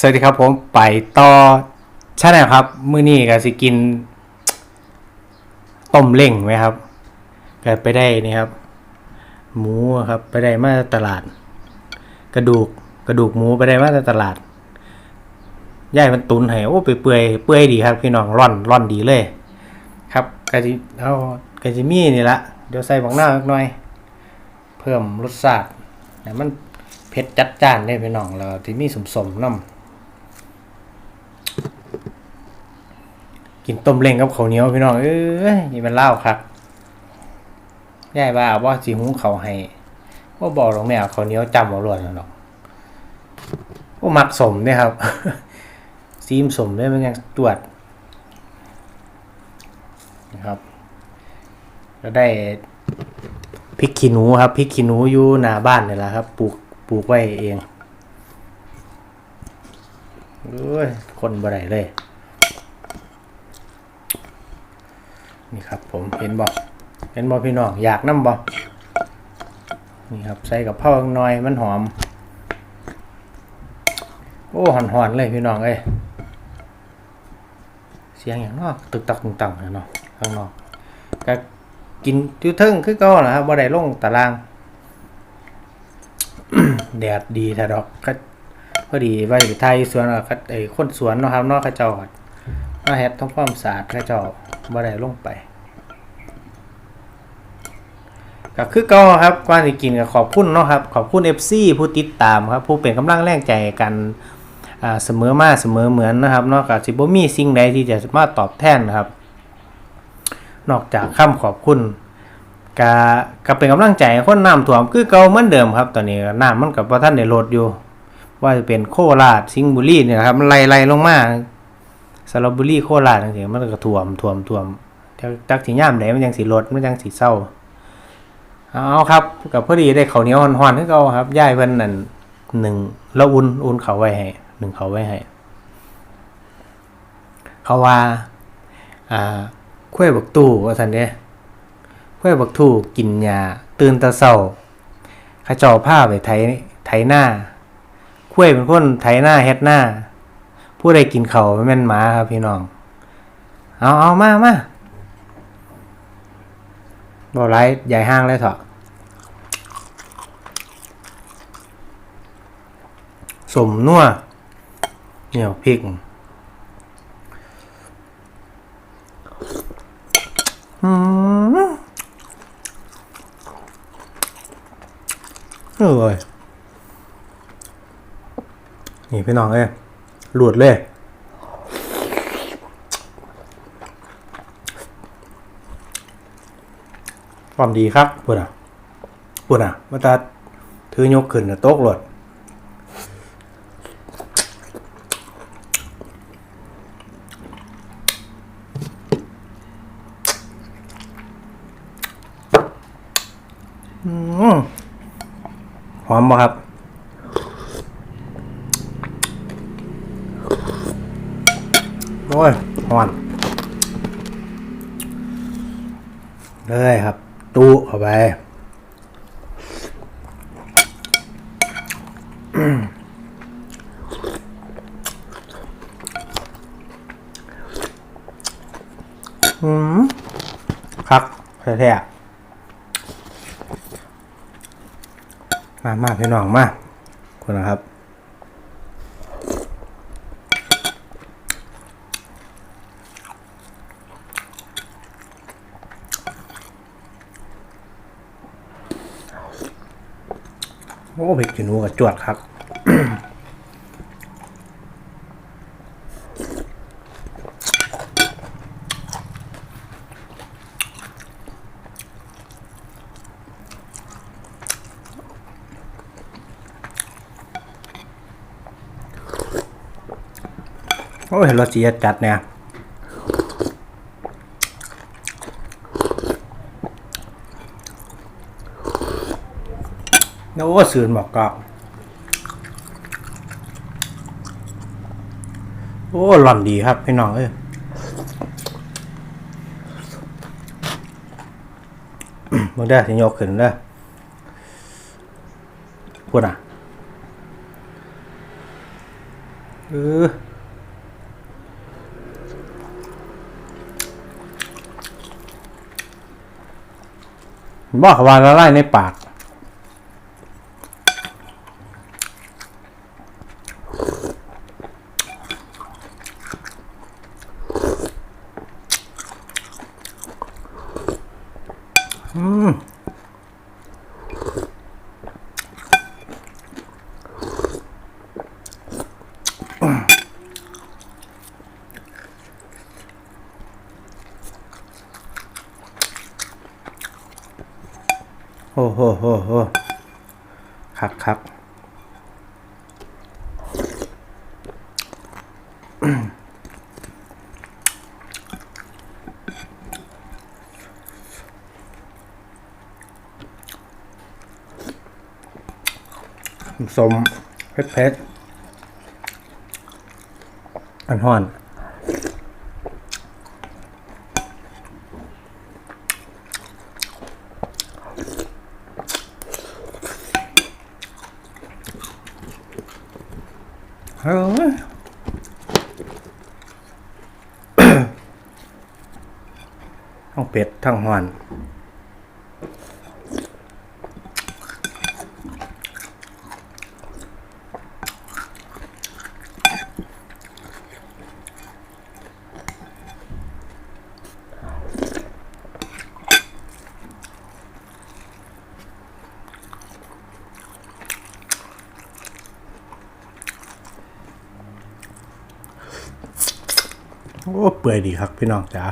สวัสดีครับผมไปต่อใช่ไหมครับ มื้อนี้ก็สิกิน ต้มเล่งไหมครับก็ไปได้นี่ครับ หมูครับไปได้มาจากตลาด กระดูกกระดูกหมูไปได้มาจากตลาดย่ายมันตุนให้โอ้ไปเปื่อยเปื่อยดีครับ พี่น้องร่อนร่อนดีเลย ครับกะจิเอากะจิมี่นี่ละเดี๋ยวใส่บังหน้าหน่อย เพิ่มรสชาติให้มันเผ็ดจัดจ้านได้พี่น้องแล้วที่มีสมๆน้ำ กินต้มเล้งกับข้าวเหนียวพี่น้องเอ้ยนี่มันเล่าครับยายว่าเอาว่าสิหุงเขาให้ว่าบอกหรอกแม่เข้าวเหนียวจำเอาล้วนหรอกว่ามักสมเนี่ยครับ ซีมสมได้มันยังตรวจนะครับแล้วได้พริกขี้หนูครับพริกขี้หนูอยู่หน้าบ้านนี่แหละครับ ปลูกปลูกไว้เองเอ้ยคนบ่ได้เลย นี่ครับผมเห็นบอกเห็นบอพี่น้องอยากน้ำบอนี่ครับใส่กับเผาหน่อยมันหอม โอ้หอนหอนๆเลยพี่น้องเอ้ยเสียงอย่างนอกตึกตักตึงตังเนาะข้างนอกก็กินติ้วเทิงคือก็นะครับบ่ได้ลงตาราง แดดดีแท้ดอกก็พอดีไว้ไทยสวนอะก็ไอ้คนสวนเนาะครับนอกเขาเจ้าก็มาเฮ็ดทำความสะอาดเขาเจ้า บ่ได้ลงไปก็คือเก็ครับก่อนที่กินก็ขอบคุณเนาะครับขอบคุณ FC ผู้ติดตามครับ ผู้เป็นกำลังแรงใจกันเสมอมาเสมอเหมือนนะครับเนากสิบ่มีสิ่งใดที่จะมาตอบแทนนะครับ นอกจากคำขอบคุณก็ก็เป็นกำลังใจให้คนน้ำท่วมคือเก่าเหมือนเดิมครับ ตอนนี้น้ำมันกับว่าท่านได้ลดอยู่ ว่าจะเป็นโคราชสิงห์บุรีเนี่ยครับมันไล่ลงมา สระบุรีโคราชจังซี่มันก็ท่วมท่วมท่วมจักจักสิยามใดมันยังสิลดมันยังสิเศร้าเอาครับกับพอดีได้เขาเหนียวห่อนๆให้เขาครับย่ายเพิ่นนั่นหนึ่งแล้วอุ่นอุ่นเขาไว้ให้หนึ่งเขาไว้ให้เขาว่าอ่าคุ้วยบักตู้ว่าซั่นเด้คุ้วยบักตู้กินยาตื่นตะเช้าขาจ้าผ้าไปไถไถหน้าคุ้วยเป็นคนไถหน้าเฮ็ดหน้า ผู้ใดกินเขาแม่นหมาครับพี่น้อง เอาเอามามาบ่ไรใหญ่ห้างเลยเถอะสมนัวเหนียวพริก อืมอร่อยนี่พี่น้องเอ้ย หลุดเลยความดีครับปุ่นอะปุ่นอะมาตาถือยกขึ้นโต๊ะหลดอืมหอมบ่ครับ อ้ยหอนเลยครับ ตู้เข้าไปอืมครับแท้ๆมามาพี่น้องมาคุณนะครับ โอ้พผิดขี้หนูกับจวดครับโอ้ยรสเสียจัดเนี่ย โอ้สื่นบอกกอกโอ้หล่อนดีครับพี่น้องเอ้ยมึงได้สิยกขึ้นเด้อพูดอะเออบอกว่าละลายในปาก อืม โอ้โหโหโหคักคักสมเผ็ดเผ็ดอันห่อน เฮ้ย ทั้งเป็ดทั้งหอนโอ้เปื่อยดีครับพี่น้องจ๋า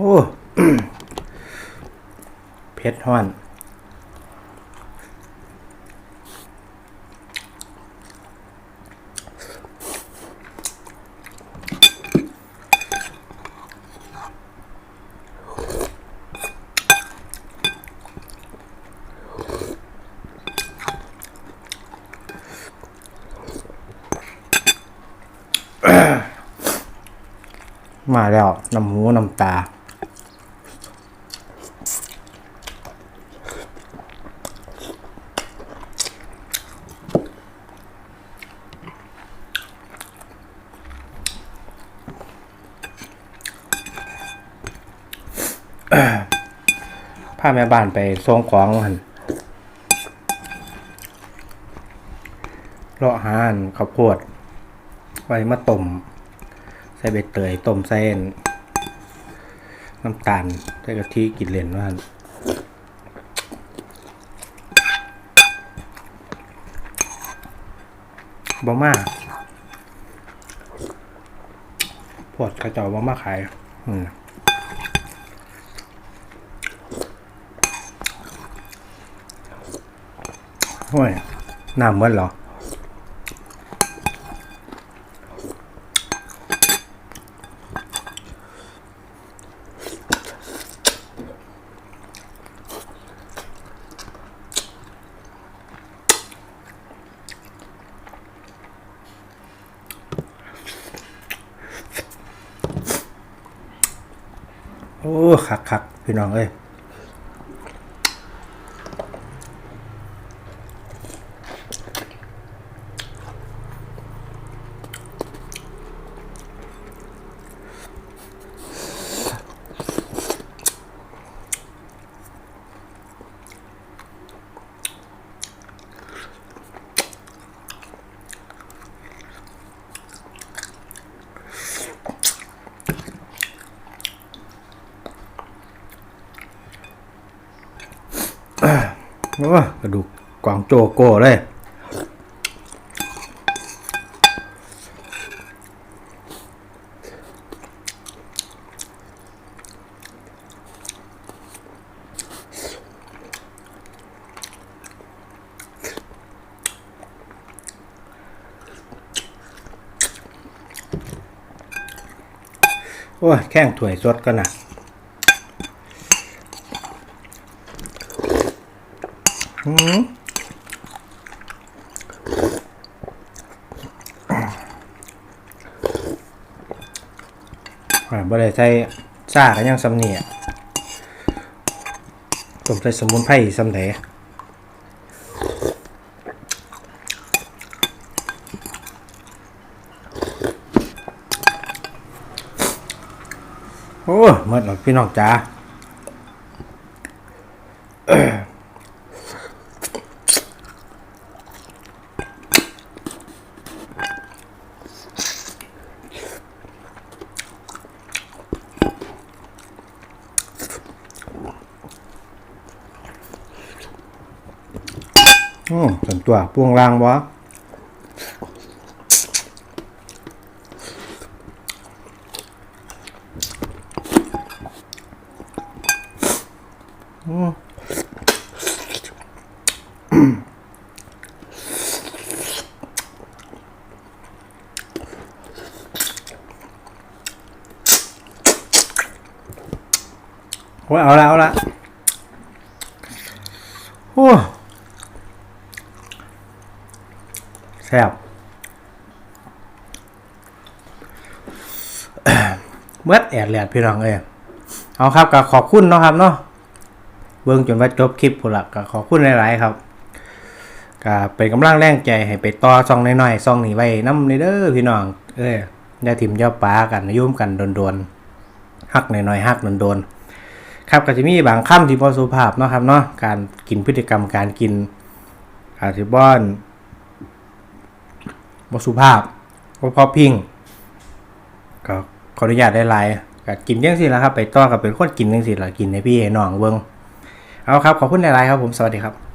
โอ้่อน มาแล้วน้ำหูน้ำตา พาแม่บ้านไปส่งของหันเลาะหานข้าวโพด ไว้มาต้มใส่ใบเตยต้มใส่อันน้ำตาลใส่กะทิกินเล่นว่านบ่มาพวดเขาเจ้าบ่มาขาย อืม โอ้ยน้ำเหมือนเหรอโอ้คักคักพี่น้องเอ้ย โอ้กระดูกกวางโจโก้เลยโอ้ยแข้งถ้วยสดก็นะ อืมอ่าบ่ได้ใส่ซ่ากันยังสำเนียต้มใส่สมุนไพรสำเดโอ้หมดแล้วพี่น้องจ๋า อืมส่วนตัวพวงรางวะอืมโอ้ยเอาละเอาละโอ้ แซ่บเมื่อแอดแหลดพี่น้องเอ้เอาครับก็ขอบคุณเนาะครับเนาะเบิ่งจนว่าจบคลิปพุ่นละก็ขอบคุณหลายๆครับก็เป็นกำลังแรงใจให้ไปต่อซองน้อยๆซองนี้ไว้นำเด้อพี่น้อง เอ้ยอย่าถิ่มย่าปากันยุ่มกันโดนๆฮักน้อยๆฮักโดนๆครับก็จะมีบางคำที่บ่สุภาพเนาะครับเนาะการกินพฤติกรรมการกินอาจสิบอน บสุภาพบ่พอพิงก็ขออนุญาตได้ไลน์ก็กินยังสิละครับ ไปต่อกับเป็นคนกินยังสิละกินในพี่ให้น้องเบิงเอาครับขอบคุณหลายๆครับผมสวัสดีครับ